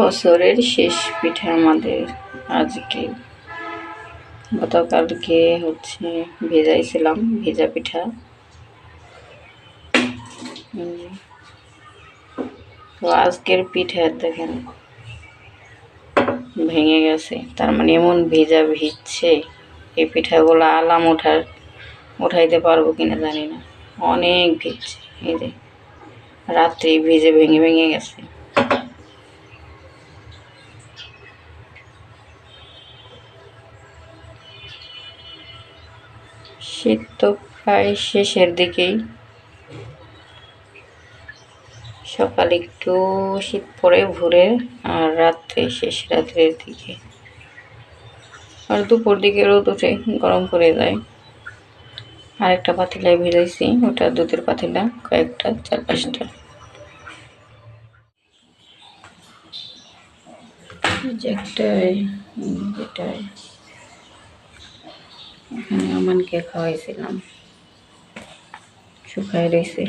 বছরের শেষ পিঠা আমাদের আজকে। গতকালকে হচ্ছে ভেজাইছিলাম ভেজা পিঠা। তো আজকের পিঠা দেখেন, ভেঙে গেছে। তার মানে এমন ভেজা ভিজছে, এই পিঠাগুলো আলাম ওঠার উঠাইতে পারব কিনা জানি না। অনেক ভিজছে, এই যে। রাত্রি ভিজে ভেঙে ভেঙে গেছে। শীত তো প্রায় শেষের দিকেই। সকালে একটু শীত পড়ে ভোরে আর রাত্রে শেষ রাত্রের দিকে। আর দুপুর দিকে রোদ উঠে গরম করে যায়। আর একটা পাতিলায় ভিজাইছি ওটা দুধের পাতিলা কয়েকটা চার পাঁচটা। এই যে একটাই উম, এটাই এখানে আমানকে খাওয়াইছিলাম। শুকাই রয়েছে